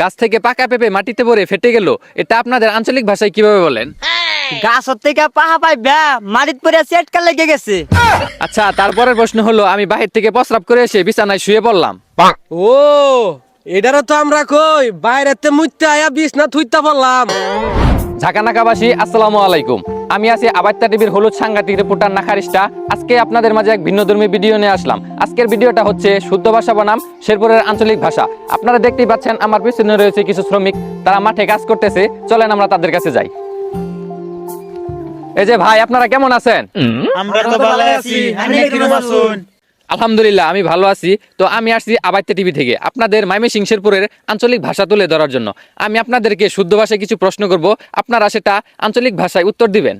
গাছ থেকে পাকা পেঁপে মাটিতে পড়ে ফেটে গেল। এটা আপনাদের আঞ্চলিক ভাষায় কীভাবে বলেন? গাছর থেকে পাহা মাটিত সেটকা লেগে গেছে। আচ্ছা তারপরের প্রশ্ন হলো আমি বাহির থেকে প্রস্রাব করে এসে বিছানায় শুয়ে পড়লাম। ও এটারও তো আমরা কই বাইরেতে মুইতে আয়া বিষ না থুইতা বললাম ঝাঁকানাকাবাসী আসসালামু আলাইকুম। আমি আছি আবাত্তা টিভির হলুদ সাংঘাতিক রিপোর্টার নাখারিস্টা আজকে আপনাদের মাঝে এক ভিন্নধর্মী ভিডিও নিয়ে আসলাম। আজকের ভিডিওটা হচ্ছে শুদ্ধ ভাষা বনাম, শেরপুরের আঞ্চলিক ভাষা। আপনারা দেখতেই পাচ্ছেন আমার পিছনে রয়েছে কিছু শ্রমিক, তারা মাঠে কাজ করতেছে। চলেন আমরা তাদের কাছে যাই। এই যে ভাই, আপনারা কেমন আছেন? আমরা তো ভালো আছি। আলহামদুলিল্লাহ আমি ভালো আছি। তো আমি আসছি আবাইতে টিভি থেকে আপনাদের মাইমেসিং শেরপুরের আঞ্চলিক ভাষা তুলে ধরার জন্য। আমি আপনাদেরকে শুদ্ধ ভাষায় কিছু প্রশ্ন করব আপনারা সেটা আঞ্চলিক ভাষায় উত্তর দিবেন।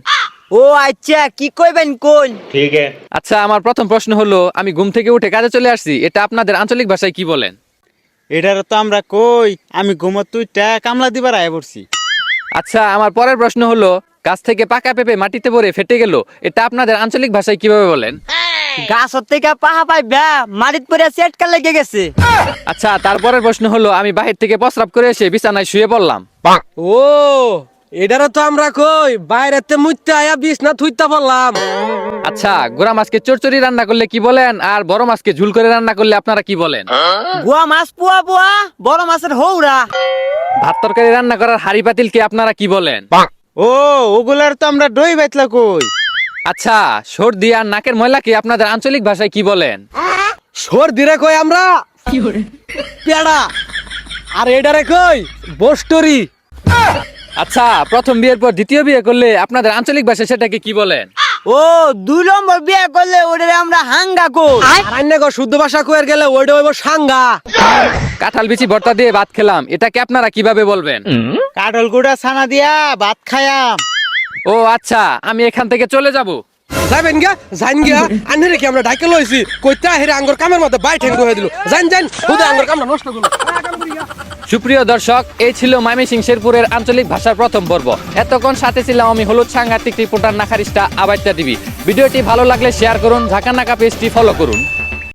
ও আচ্ছা কি কইবেন কোন? ঠিক আছে। আচ্ছা আমার প্রথম প্রশ্ন হলো আমি ঘুম থেকে উঠে কাজে চলে আসছি এটা আপনাদের আঞ্চলিক ভাষায় কি বলেন? এটার তো আমরা কই আমি ঘুমত তুইটা কামলা দিবার আয় পড়ছি। আচ্ছা আমার পরের প্রশ্ন হলো গাছ থেকে পাকা পেঁপে মাটিতে পড়ে ফেটে গেল এটা আপনাদের আঞ্চলিক ভাষায় কীভাবে বলেন? গাছর থেকে পাহা পাই মাটিত পরে সেটকা লেগে গেছে। আচ্ছা তারপরের প্রশ্ন হলো আমি বাহির থেকে প্রস্রাব করে এসে বিছানায় শুয়ে পড়লাম। ও এটারও তো আমরা কই বাইরেতে মুইতে আয়া বিষ না থুইতা বললাম আচ্ছা গোড়া মাছকে চচ্চড়ি রান্না করলে কি বলেন আর বড় মাছকে ঝুল করে রান্না করলে আপনারা কি বলেন? বুয়া মাছ পুয়া পুয়া বড় মাছের হৌরা ভাত তরকারি রান্না করার হাড়ি পাতিলকে আপনারা কি বলেন? ও ওগুলার তো আমরা দই বাইতলা কই। আচ্ছা সর্দি আর নাকের ময়লাকে আপনাদের আঞ্চলিক ভাষায় কি বলেন? সর দিরে কই আমরা? পেড়া আর এটারে কই? বস্টরি আচ্ছা প্রথম বিয়ের পর দ্বিতীয় বিয়ে করলে আপনাদের আঞ্চলিক ভাষায় সেটাকে কি বলেন? ও দুই নম্বর বিয়ে করলে ওটারে আমরা হাঙ্গা কই। আর আইনে গো শুদ্ধ ভাষা কইর গেলে ওইটা হইব সাঙ্গা। কাঁঠাল বিচি ভর্তা দিয়ে ভাত খেলাম। এটাকে আপনারা কীভাবে বলবেন? কাঠল গুড়া ছানা দিয়া ভাত খায়াম ও আচ্ছা আমি এখান থেকে চলে যাব। যাবেন গিয়া? জান গিয়া? আনে রেখে আমরা ডাইকে লইছি কইতা হেরে আঙ্গুর কামের মধ্যে বাই ঠেঙ্গু হয়ে দিল। জান জান খুদা আঙ্গুর কামটা নষ্ট করল। সুপ্রিয় দর্শক এই ছিল মাইমিসিং শেরপুরের আঞ্চলিক ভাষার প্রথম পর্ব। এতক্ষণ সাথে ছিলাম আমি হলুদ সাংঘাতিক রিপোর্টার নাখারিস্টা আবাইতা টিভি ভিডিওটি ভালো লাগলে শেয়ার করুন ঝাঁকা নাকা পেজটি ফলো করুন।